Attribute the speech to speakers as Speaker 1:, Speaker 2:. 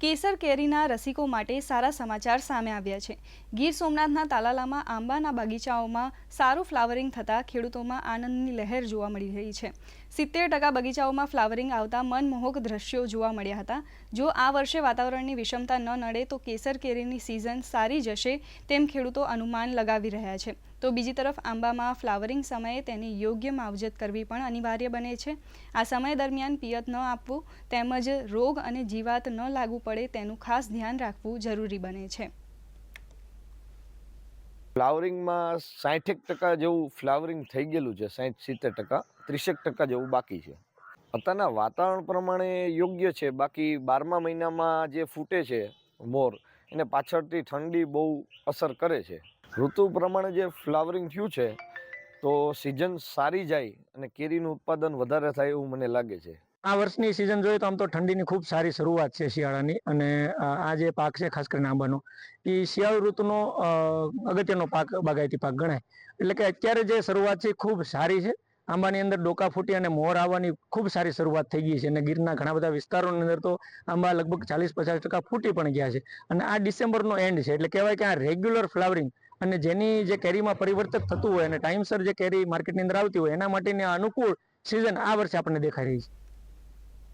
Speaker 1: કેસર કેરીના રસિકો માટે સારા સમાચાર સામે આવ્યા છે. ગીર સોમનાથના તાલાલામાં, આંબાના બગીચાઓમાં સારું ફ્લાવરિંગ થતાં ખેડૂતોમાં આનંદની લહેર જોવા મળી રહી છે. સિત્તેર ટકા બગીચાઓમાં ફ્લાવરિંગ આવતા મનમોહક દ્રશ્યો જોવા મળ્યા હતા. જો આ વર્ષે વાતાવરણની વિષમતા ન નડે તો કેસર કેરીની સિઝન સારી જશે તેમ ખેડૂતો અનુમાન લગાવી રહ્યા છે. તો બીજી તરફ આંબામાં ફ્લાવરિંગ સમયે તેની યોગ્ય માવજત કરવી પણ અનિવાર્ય બને છે. આ સમય દરમિયાન પિયત ન આપવું, તેમજ રોગ અને જીવાત ન લાગુ પડે તેનું ખાસ ધ્યાન રાખવું જરૂરી બને છે.
Speaker 2: ફ્લાવરિંગમાં સાહીઠેક ટકા જેવું ફ્લાવરિંગ થઈ ગયેલું છે, સાઠ સિત્તેર ટકા, ત્રીસેક ટકા જેવું બાકી છે. અત્યારના વાતાવરણ પ્રમાણે યોગ્ય છે, બાકી બારમા મહિનામાં જે ફૂટે છે મોર, એને પાછળથી ઠંડી બહુ અસર કરે છે. ઋતુ પ્રમાણે જે ફ્લાવરિંગ થયું છે, તો સિઝન સારી જાય અને કેરીનું ઉત્પાદન વધારે થાય એવું મને લાગે છે.
Speaker 3: આ વર્ષની સિઝન જોઈએ તો આમ તો ઠંડીની ખૂબ સારી શરૂઆત છે શિયાળાની અને આ જે પાક છે, ખાસ કરીને આંબાનો, એ શિયાળુ ઋતુનો અગત્યનો પાક, બાગાયતી પાક ગણાય. એટલે કે અત્યારે જે શરૂઆત છે ખૂબ સારી છે. આંબાની અંદર ડોકા ફૂટી અને મોર આવવાની ખૂબ સારી શરૂઆત થઈ ગઈ છે અને ગીરના ઘણા બધા વિસ્તારોની અંદર તો આંબા લગભગ ચાલીસ પચાસ ટકા ફૂટી પણ ગયા છે. અને આ ડિસેમ્બરનો એન્ડ છે. એટલે કહેવાય કે આ રેગ્યુલર ફ્લાવરિંગ અને જેની જે કેરીમાં પરિવર્તન થતું હોય અને ટાઈમસર જે કેરી માર્કેટની અંદર આવતી હોય, એના માટેની અનુકૂળ સિઝન આ વર્ષે આપણને દેખાઈ રહી છે.